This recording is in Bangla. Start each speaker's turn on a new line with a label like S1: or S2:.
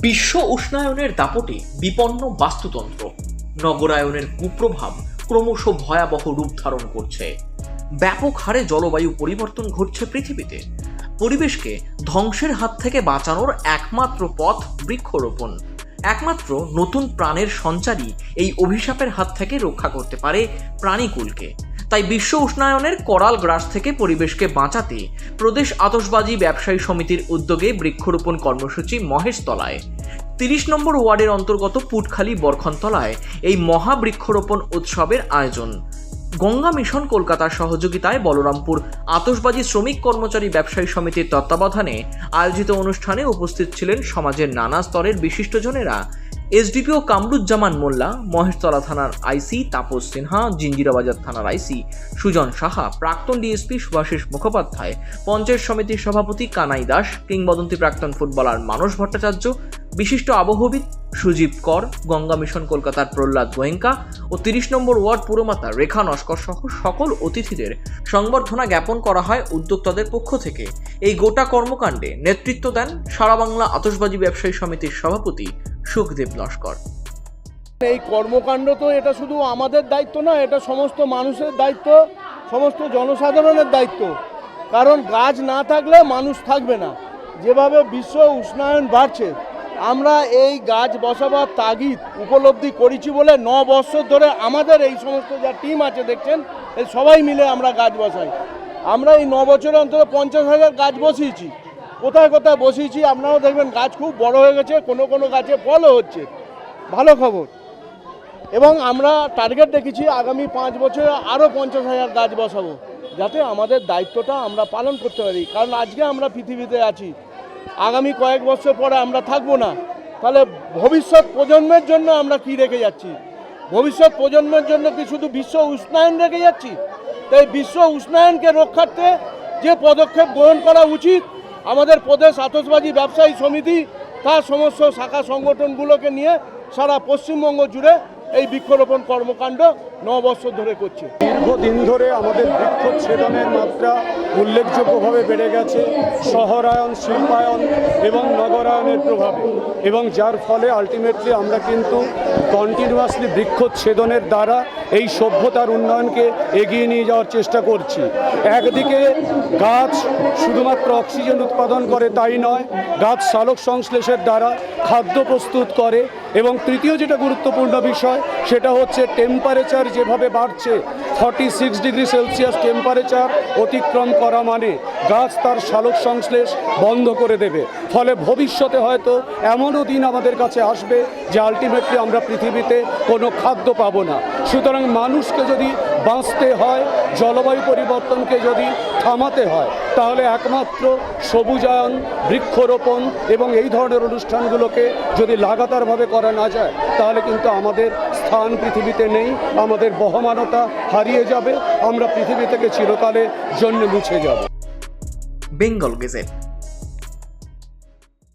S1: বিশ্ব উষ্ণায়নের দাপটে বিপন্ন বাস্তুতন্ত্র। নগরায়নের কুপ্রভাব ক্রমশ ভয়াবহ রূপ ধারণ করছে। ব্যাপক হারে জলবায়ু পরিবর্তন ঘটছে পৃথিবীতে। পরিবেশকে ধ্বংসের হাত থেকে বাঁচানোর একমাত্র পথ বৃক্ষরোপণ। একমাত্র নতুন প্রাণের সঞ্চারই এই অভিশাপের হাত থেকে রক্ষা করতে পারে প্রাণীকুলকে। তাই বিশ্ব উষ্ণায়নের করাল গ্রাস থেকে পরিবেশকে বাঁচাতে প্রদেশ আতসবাজি ব্যবসায়ী সমিতির উদ্যোগে বৃক্ষরোপণ কর্মসূচি মহেশতলায়। তিরিশ নম্বর ওয়ার্ডের অন্তর্গত পুটখালি বরখনতলায় এই মহা বৃক্ষরোপণ উৎসবের আয়োজন। গঙ্গা মিশন কলকাতার সহযোগিতায় বলরামপুর আতসবাজি শ্রমিক কর্মচারী ব্যবসায়ী সমিতির তত্ত্বাবধানে আয়োজিত অনুষ্ঠানে উপস্থিত ছিলেন সমাজের নানা স্তরের বিশিষ্টজনেরা। এসডিপিও কামরুজ্জামান মোল্লা, মহেশতলা থানার আইসি তাপস সিনহা, জিঞ্জিরাবাজার থানার আইসি সুজন সাহা, প্রাক্তন ডিএসপি সুভাষিস মুখোপাধ্যায়, পঞ্চায়েত সমিতির সভাপতি কানাই দাস, কিংবদন্তি প্রাক্তন ফুটবলার মানস ভট্টাচার্য, বিশিষ্ট আবহবিদ সুজীব কর, গঙ্গা মিশন কলকাতার প্রহ্লাদ গোয়েঙ্কা ও তিরিশ নম্বর ওয়ার্ড পুরমাতা রেখা নস্কর সহ সকল অতিথিদের সংবর্ধনা জ্ঞাপন করা হয় উদ্যোক্তাদের পক্ষ থেকে। এই গোটা কর্মকাণ্ডে নেতৃত্ব দেন সারা বাংলা আতসবাজি ব্যবসায়ী সমিতির সভাপতি সুখদেব লস্কর।
S2: এই কর্মকাণ্ড তো এটা শুধু আমাদের দায়িত্ব না, এটা সমস্ত মানুষের দায়িত্ব, সমস্ত জনসাধারণের দায়িত্ব। কারণ গাছ না থাকলে মানুষ থাকবে না। যেভাবে বিশ্ব উষ্ণায়ন বাড়ছে, আমরা এই গাছ বসাবার তাগিদ উপলব্ধি করেছি বলে ন বছর ধরে আমাদের এই সমস্ত যা টিম আছে, দেখছেন? সবাই মিলে আমরা গাছ বসাই। আমরা এই ন বছরে অন্তত পঞ্চাশ হাজার গাছ বসিয়েছি। কোথায় কোথায় বসিয়েছি আপনারাও দেখবেন, গাছ খুব বড় হয়ে গেছে, কোনো কোনো গাছে ফলও হচ্ছে। ভালো খবর। এবং আমরা টার্গেট রেখেছি আগামী পাঁচ বছরে আরও পঞ্চাশ হাজার গাছ বসাবো, যাতে আমাদের দায়িত্বটা আমরা পালন করতে পারি। কারণ আজকে আমরা পৃথিবীতে আছি। আগামী কয়েক বছর পরে আমরা থাকব না। তাহলে ভবিষ্যৎ প্রজন্মের জন্য আমরা কি রেখে যাচ্ছি? ভবিষ্যৎ প্রজন্মের জন্য কি শুধু বিশ্ব উষ্ণায়ন রেখে যাচ্ছি? তাই বিশ্ব উষ্ণায়নকে রক্ষার্থে যে পদক্ষেপ গ্রহণ করা উচিত আমাদের প্রদেশ আতসবাজি ব্যবসায়ী সমিতি, তার সমস্ত শাখা সংগঠনগুলোকে নিয়ে সারা পশ্চিমবঙ্গ জুড়ে এই বৃক্ষরোপণ কর্মকাণ্ড ন বছর ধরে করছে।
S3: দীর্ঘদিন ধরে আমাদের বৃক্ষচ্ছেদনের মাত্রা উল্লেখযোগ্যভাবে বেড়ে গেছে, শহরায়ন, শিল্পায়ন এবং নগরায়নের প্রভাবে। এবং যার ফলে আলটিমেটলি আমরা কিন্তু কন্টিনিউয়াসলি বৃক্ষচ্ছেদনের দ্বারা এই সভ্যতার উন্নয়নকে এগিয়ে নিয়ে যাওয়ার চেষ্টা করছি। একদিকে গাছ শুধুমাত্র অক্সিজেন উৎপাদন করে তাই নয়, গাছ সালোক সংশ্লেষের দ্বারা খাদ্য প্রস্তুত করে। এবং তৃতীয় যেটা গুরুত্বপূর্ণ বিষয়, সেটা হচ্ছে টেম্পারেচার যেভাবে বাড়ছে forty six degree Celsius temperature অতিক্রম করা মানে গাছ তার সালোক সংশ্লেষ বন্ধ করে দেবে। ফলে ভবিষ্যতে হয়তো এমনও দিন আমাদের কাছে আসবে যে আলটিমেটলি আমরা পৃথিবীতে কোনো খাদ্য পাবো না। সুতরাং মানুষকে যদি বাঁচতে হয়, জলবায়ু পরিবর্তনকে যদি থামাতে হয়, তাহলে একমাত্র সবুজায়ন, বৃক্ষরোপণ এবং এই ধরনের অনুষ্ঠানগুলোকে যদি লাগাতারভাবে করা না যায়, তাহলে কিন্তু আমাদের স্থান পৃথিবীতে নেই, আমাদের বহমানতা হারিয়ে যাবে, আমরা পৃথিবী থেকে চিরকালের জন্য মুছে যাব।
S1: বেঙ্গল গেজেট